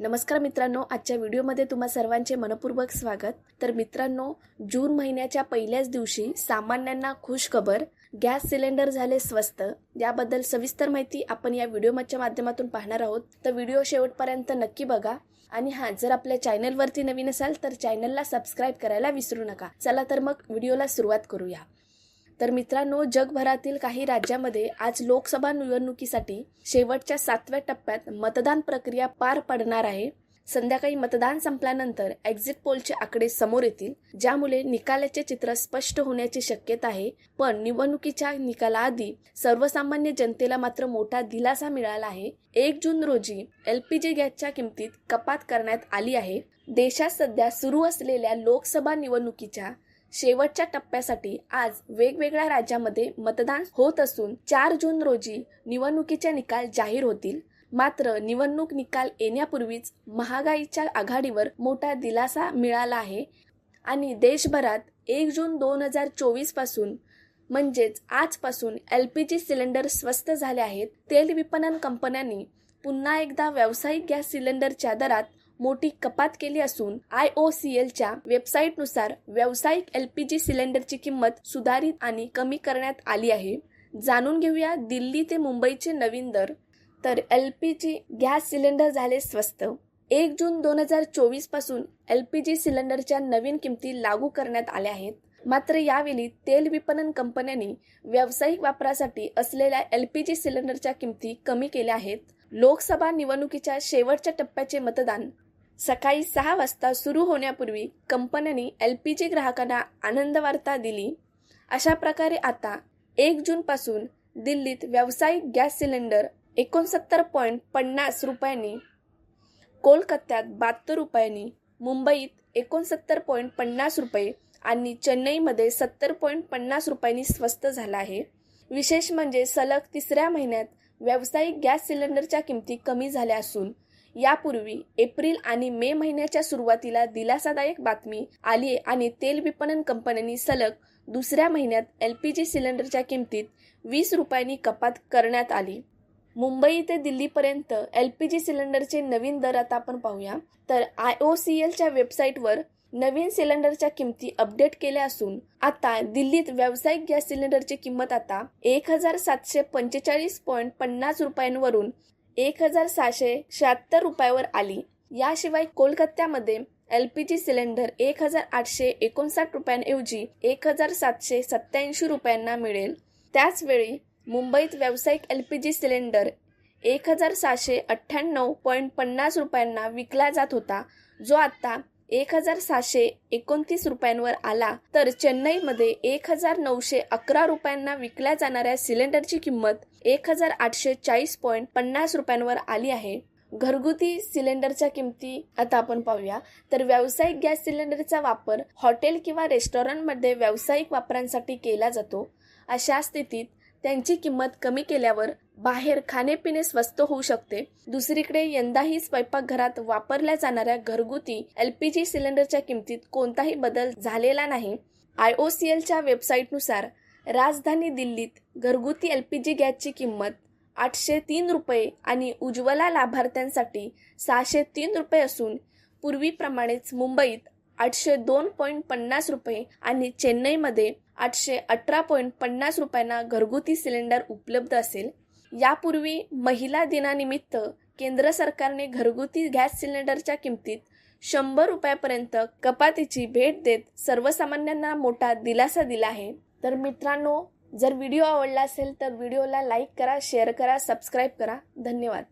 नमस्कार मित्रांनो आजच्या व्हिडिओमध्ये तुम्हा सर्वांचे मनपूर्वक स्वागत. तर मित्रांनो जून महिन्याच्या पहिल्याच दिवशी सामान्यांना खुश खबर गॅस सिलेंडर झाले स्वस्त. याबद्दल सविस्तर माहिती आपण या व्हिडिओच्या माध्यमातून पाहणार आहोत. तर व्हिडिओ शेवटपर्यंत नक्की बघा. आणि हां जर आपल्या चॅनलवरती नवीन असाल तर चॅनलला सबस्क्राईब करायला विसरू नका. चला तर मग व्हिडिओला सुरुवात करूया. तर मित्रांनो जगभरातील काही राज्यामध्ये आज लोकसभा निवडणुकीसाठी शेवटच्या सातव्या टप्प्यात मतदान प्रक्रिया पार पडणार आहे. संध्याकाळी मतदान संपल्यानंतर एक्झिट पोलचे आकडे समोर येतील ज्यामुळे निकालाचे चित्र स्पष्ट होण्याची शक्यता आहे. पण निवडणुकीच्या निकालाआधी सर्वसामान्य जनतेला मात्र मोठा दिलासा मिळाला आहे. एक जून रोजी एलपीजी गॅसच्या किमतीत कपात करण्यात आली आहे. देशात सध्या सुरू असलेल्या लोकसभा निवडणुकीच्या शेवटच्या टप्प्यासाठी आज वेगवेगळ्या राज्यामध्ये मतदान होत असून चार जून रोजी निवडणुकीचे निकाल जाहीर होतील. मात्र निवडणूक निकाल येण्यापूर्वीच महागाईच्या आघाडीवर मोठा दिलासा मिळाला आहे आणि देशभरात एक जून दोन हजार चोवीसपासून म्हणजेच आजपासून एल पी जी सिलेंडर स्वस्त झाले आहेत. तेल विपणन कंपन्यांनी पुन्हा एकदा व्यावसायिक गॅस सिलेंडरच्या दरात मोठी कपात केली असून आय ओ सी एलच्या वेबसाईटनुसार व्यावसायिक एल पी जी सिलेंडरची किंमत सुधारित आणि कमी करण्यात आली आहे. जाणून घेऊया दिल्ली ते मुंबईचे नवीन दर. तर L P G gas cylinder झाले स्वस्त. एक जून दोन हजार चोवीसपासून एल पी जी सिलेंडरच्या नवीन किमती लागू करण्यात आल्या आहेत. मात्र यावेळी तेल विपणन कंपन्यांनी व्यावसायिक वापरासाठी असलेल्या एल पी जी सिलेंडरच्या किमती कमी केल्या आहेत. लोकसभा निवडणुकीच्या शेवटच्या टप्प्याचे मतदान सकाळी सहा वाजता सुरू होण्यापूर्वी कंपन्यांनी एल पी जी ग्राहकांना आनंदवार्ता दिली. अशा प्रकारे आता एक जूनपासून दिल्लीत व्यावसायिक गॅस सिलेंडर एकोणसत्तर पॉईंट पन्नास रुपयांनी कोलकात्यात बहात्तर रुपयांनी मुंबईत एकोणसत्तर पॉईंट पन्नास रुपये आणि चेन्नईमध्ये सत्तर पॉईंट पन्नास रुपयांनी स्वस्त झाला आहे. विशेष म्हणजे सलग तिसऱ्या महिन्यात व्यावसायिक गॅस सिलेंडरच्या किमती कमी झाल्या असून यापूर्वी एप्रिल आणि मे महिन्याच्या सुरुवातीला दिलासादायक बातमी आली आणि तेल विपणन कंपन्यांनी सलग दुसऱ्या महिन्यात एल पी जी सिलेंडरच्या किमतीत वीस रुपयांनी कपात करण्यात आली. मुंबई ते दिल्लीपर्यंत एल पी जी सिलेंडरचे नवीन दर आता आपण पाहूया. तर आय ओ सी एलच्या वेबसाईटवर नवीन सिलेंडरच्या किमती अपडेट केल्या असून आता दिल्लीत व्यावसायिक गॅस सिलेंडरची किंमत आता एक हजार सातशे पंचेचाळीस पॉईंट पन्नास रुपयांवरून एक हजार सहाशे शहात्तर रुपयावर आली. याशिवाय कोलकात्यामध्ये एल पी जी सिलेंडर एक हजार आठशे एकोणसाठ रुपयांऐवजी एक हजार सातशे सत्त्याऐंशी रुपयांना मिळेल. त्याचवेळी मुंबईत व्यावसायिक एल पी जी सिलेंडर एक हजार सहाशे अठ्ठ्याण्णव पॉईंट पन्नास रुपयांना विकला जात होता जो आता एक हजार सहाशे एकोणतीस रुपयांवर आला तर चेन्नईमध्ये एक हजार नऊशे अकरा रुपयांना विकल्या जाणाऱ्या सिलेंडरची किंमत एक हजार आठशे चाळीस पॉईंट पन्नास रुपयांवर आली आहे. घरगुती सिलेंडरच्या किमती आता आपण पाहूया. तर व्यावसायिक गॅस सिलेंडरचा वापर हॉटेल किंवा रेस्टॉरंटमध्ये व्यावसायिक वापरांसाठी केला जातो. अशा स्थितीत त्यांची किंमत कमी केल्यावर बाहेर खाणेपिणे स्वस्त होऊ शकते. दुसरीकडे यंदाही स्वयंपाकघरात वापरल्या जाणाऱ्या घरगुती एल पी जी सिलेंडरच्या किमतीत कोणताही बदल झालेला नाही. आय ओ सी एलच्या वेबसाईटनुसार राजधानी दिल्लीत घरगुती एल पी जी गॅसची किंमत आठशे तीन रुपये आणि उज्ज्वला लाभार्थ्यांसाठी सहाशे तीन रुपये असून पूर्वीप्रमाणेच मुंबईत आठशे दोन पॉईंट पन्नास रुपये आणि चेन्नईमध्ये आठशे अठरा पॉईंट पन्नास रुपयांना घरगुती सिलेंडर उपलब्ध असेल. यापूर्वी महिला दिनानिमित्त केंद्र सरकारने घरगुती गॅस सिलेंडरच्या किमतीत शंभर रुपयापर्यंत कपातीची भेट देत सर्वसामान्यांना मोठा दिलासा दिला आहे. तर मित्रांनो जर व्हिडिओ आवडला असेल तर व्हिडिओला लाईक करा शेअर करा सबस्क्राईब करा. धन्यवाद.